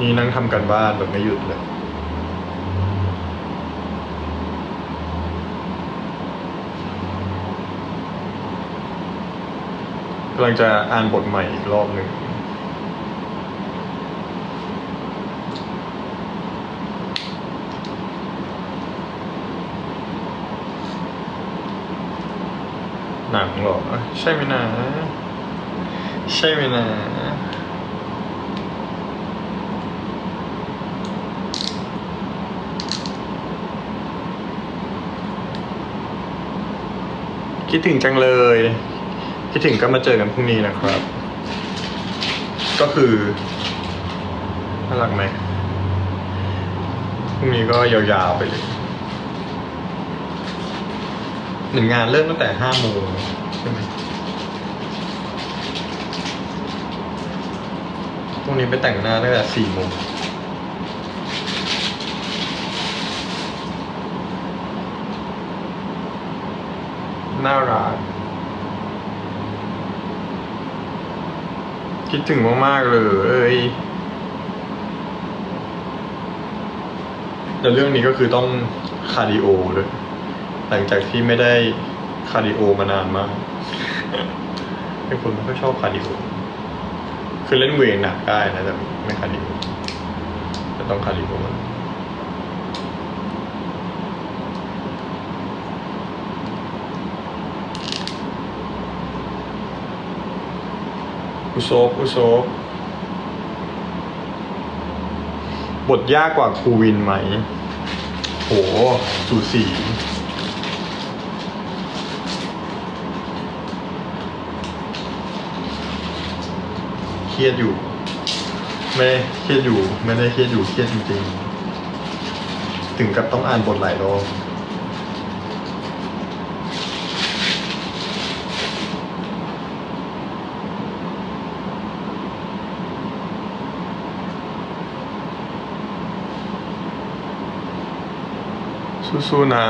นี่นั่งทำกันบ้านแบบไม่หยุดเลยกำลังจะอ่านบทใหม่อีกรอบหนึ่ง หนังเหรอ ใช่ไหมนะ ใช่ไหมนะ คิดถึงจังเลย คิดถึงก็มาเจอกันพรุ่งนี้นะครับ ก็คือน่ารักไหมพรุ่งนี้ก็ยาวๆไปเลยหนึ่งงานเริ่มตั้งแต่ห้าโมงใช่ไหมพรุ่งนี้ไปแต่งหน้าตั้งแต่สี่โมง น่ารัก คิดถึงมาก ๆ เลยแต่เรื่องนี้ก็คือต้องคาร์ดิโอด้วยหลังจากที่ไม่ได้คาร์ดิโอมานานมากเป็นคนไม่ค่อยชอบคาร์ดิโอ คือเล่นเวทหนักได้นะแต่ไม่คาร์ดิโอแต่ต้องคาร์ดิโอ อุโซฟอุโซบทยากกว่าครูวินไหม โหสูสีเครียดอยู่ ไม่ได้เครียดอยู่ ไม่ได้เครียดอยู่ เครียดจริงๆ ถึงกับต้องอ่านบทหลายรอบ สู้ๆนะ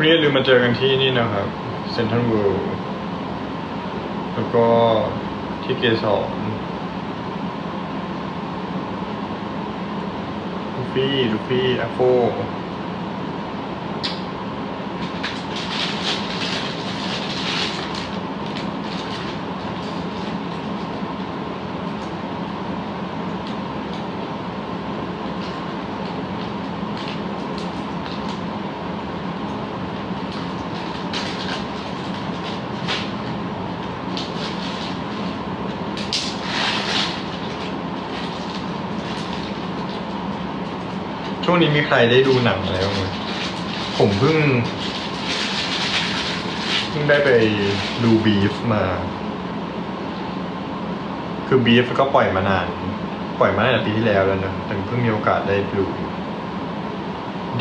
วันนี้อย่าลืมมาเจอกันที่นี่นะครับเซ็นทรัลเวิลด์แล้วก็ที่เกสร ฟี่ลูฟี่แอฟโฟ ช่วงนี้มีใครได้ดูหนังอะไรบ้างไหมผมเพิ่งเพิ่งได้ไปดูบีฟมา คือบีฟก็ปล่อยมานาน ปล่อยมาตั้งแต่ปีที่แล้วแล้วนะแต่เพิ่งมีโอกาสได้ดู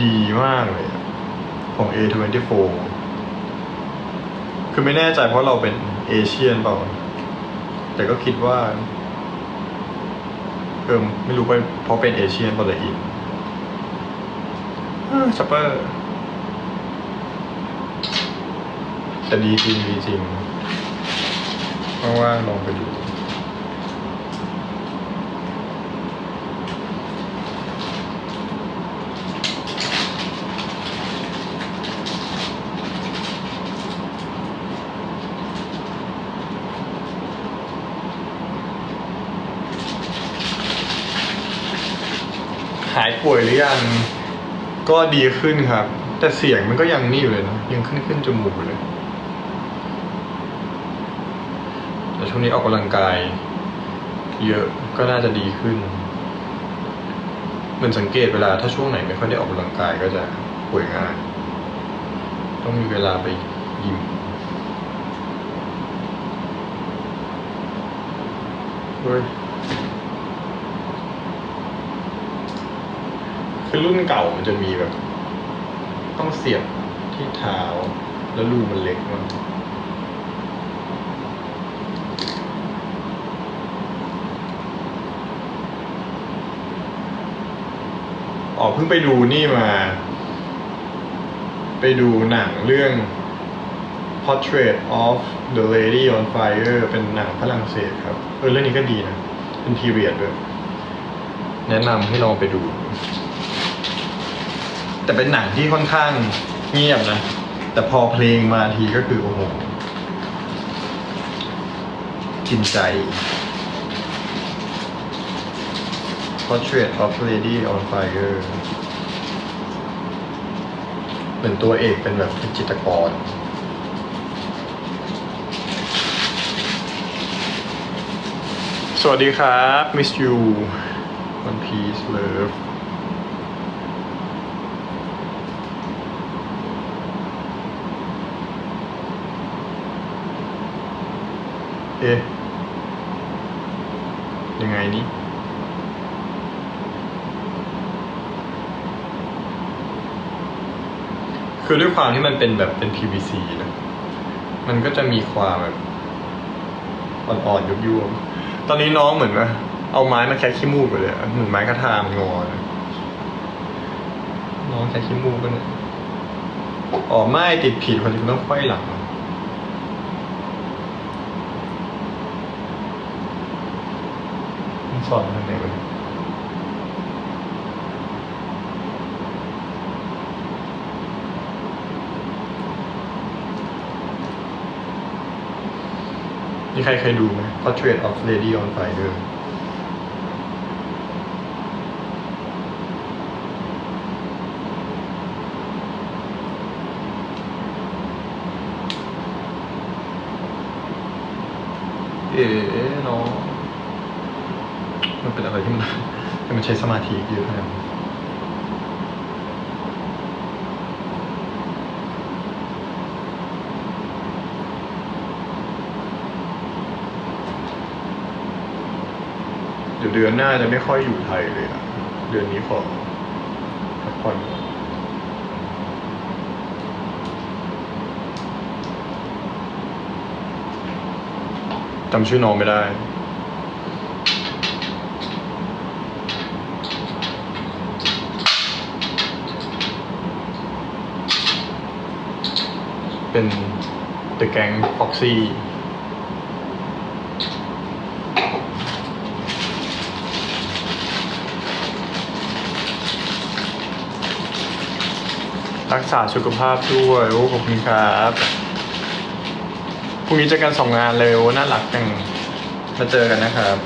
ดีมากเลยอะของ A24 คือไม่แน่ใจเพราะเราเป็นเอเชียนเปล่า แต่ก็คิดว่าเออไม่รู้ไปเพราะเป็นเอเชียนเปล่าเลยอิน ชัปเปอร์แต่ดีจริงดีจริงว่างๆลองไปดูหายป่วยหรือยัง ก็ดีขึ้นครับ แต่เสียงมันก็ยังนี่อยู่เลยนะยังขึ้นขึ้นจมูกอยู่เลยแต่ช่วงนี้ออกกำลังกาย เยอะก็น่าจะดีขึ้นเหมือนสังเกตเวลาถ้าช่วงไหนไม่ค่อยได้ออกกำลังกายก็จะป่วยง่ายต้องมีเวลาไปยิมเฮ้ย คือรุ่นเก่ามันจะมีแบบ ต้องเสียบที่เท้า แล้วรูมันเล็กมันอ๋อเพิ่งไปดูนี่มา ไปดูหนังเรื่อง Portrait of the Lady on Fire เป็นหนังฝรั่งเศสครับ เออเรื่องนี้ก็ดีนะ เป็นพีเรียดด้วย แนะนำให้ลองไปดู แต่เป็นหนังที่ค่อนข้างเงียบนะ แต่พอเพลงมาทีก็คือโอ้โหกินใจ Portrait of Lady on Fire เป็นตัวเอกเป็นแบบเป็นจิตรกรสวัสดีครับ Miss You One Piece Love เอ๊ะยังไงนี่คือด้วยความที่มันเป็นแบบเป็น PVC นะ มันก็จะมีความแบบอ่อนๆยุบยวๆตอนนี้น้องเหมือนว่าเอาไม้มาแคะขี้มูกไปเลยเหมือนไม้กระทามงอนะน้องแคะขี้มูกก็เนี่ยอ๋อไม่ติดผิดพอดีต้องไขว้หลัง มัน สอนทางไหนวะเนี่ยมีใครเคยดูไหม Portrait of Lady on Fire เอ๋น้อง มันเป็นอะไรที่มันที่มันใช้สมาธิเยอะขนาดนั้เดี๋ยวเดือนหน้าจะไม่ค่อยอยู่ไทยเลยอะเดือนนี้ขอพักผ่อนจำชื่อน้องไม่ได้ เป็น The Gang Foxy รักษาสุขภาพด้วยโอ้ขอบคุณครับพรุ่งนี้เจอกันสองงานเลยโอ้น่ารักจังมาเจอกันนะครับ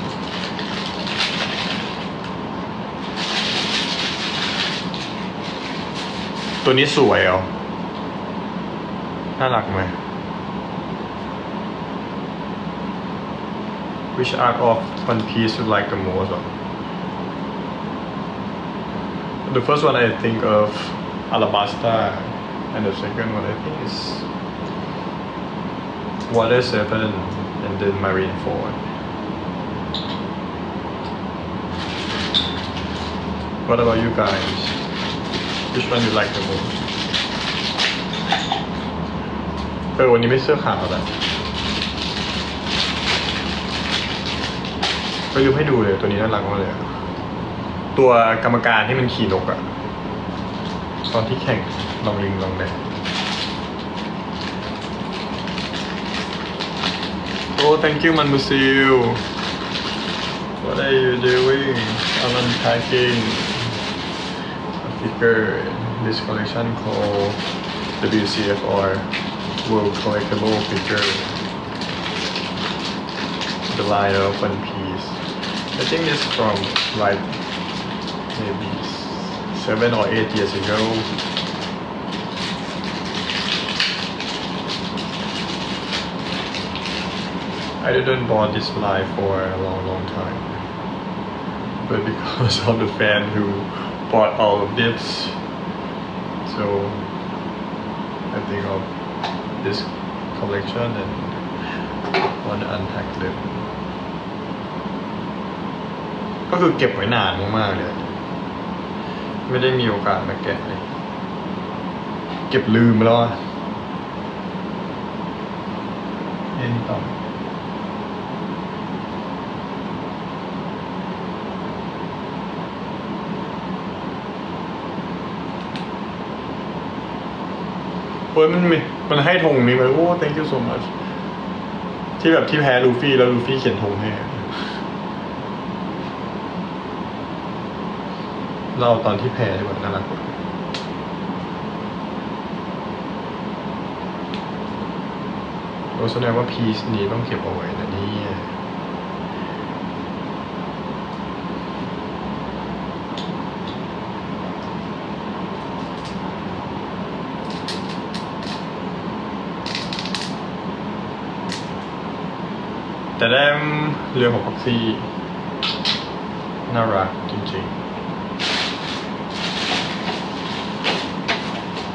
ตัวนี้สวยเหรอ น่ารักไหม Which arc of One Piece you like the most? The first one I think of Alabasta, and the second one I think is Water Seven, and then Marineford. What about you guys? Which one you like the most? เออวันนี้ไม่เสื้อขาวแล้วก็ลืมให้ดูเลยตัวนี้น่ารักมากเลยอะตัวกรรมการที่มันขี่นกอะตอนที่แข่งลองลิงลองแดงโอ้ thank you มันมูซิล What are you doing I'm unpacking a figure this collection called WCFR World Collectible Figure the line One Piece I think it's from like maybe seven or eight years ago. I didn't bought this line for a long long time. But because of the fan who bought all of this so I think of this collection and want to unpack them ก็คือเก็บไว้นานมากๆเลย ไม่ได้มีโอกาสมาแกะเลย เก็บลืมแล้วเอ็นต่อเฮ้ยมันมี มันให้ธงนี้มาโอ้ thank you so much ที่แบบที่แพ้ลูฟี่แล้วลูฟี่เขียนธงให้เราตอนที่แพ้ดีกว่าน่ารักกว่าโอ้แสดงว่าพีซนี้ต้องเก็บเอาไว้นะนี่ ยแต่ได้เรือของพ็อกซี่น่ารักจริงๆ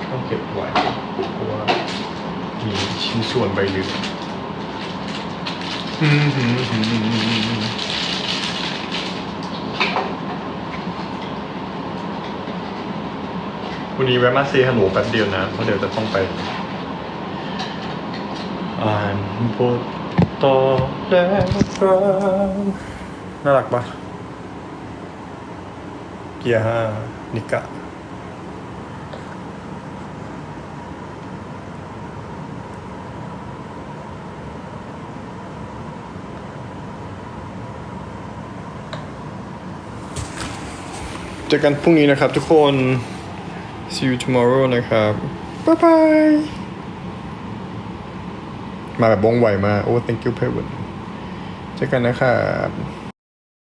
ต้องเก็บไว้เพราะว่ามีชิ้นส่วนใบเรืออืมหืมหืมหืมหืมวันนี้แวะมาเซฮัลโหลแป๊บเดียวนะเพราะเดี๋ยวจะต้องไปอ่านบท ต่อแล้วครับน่ารักปะเกียร์ห้านิกะเจอกันพรุ่งนี้นะครับทุกคน see you tomorrow นะครับ บ๊ายบาย มาแบบว่องไวมากโอ้ thank you เพื่อนเจอกันนะครับ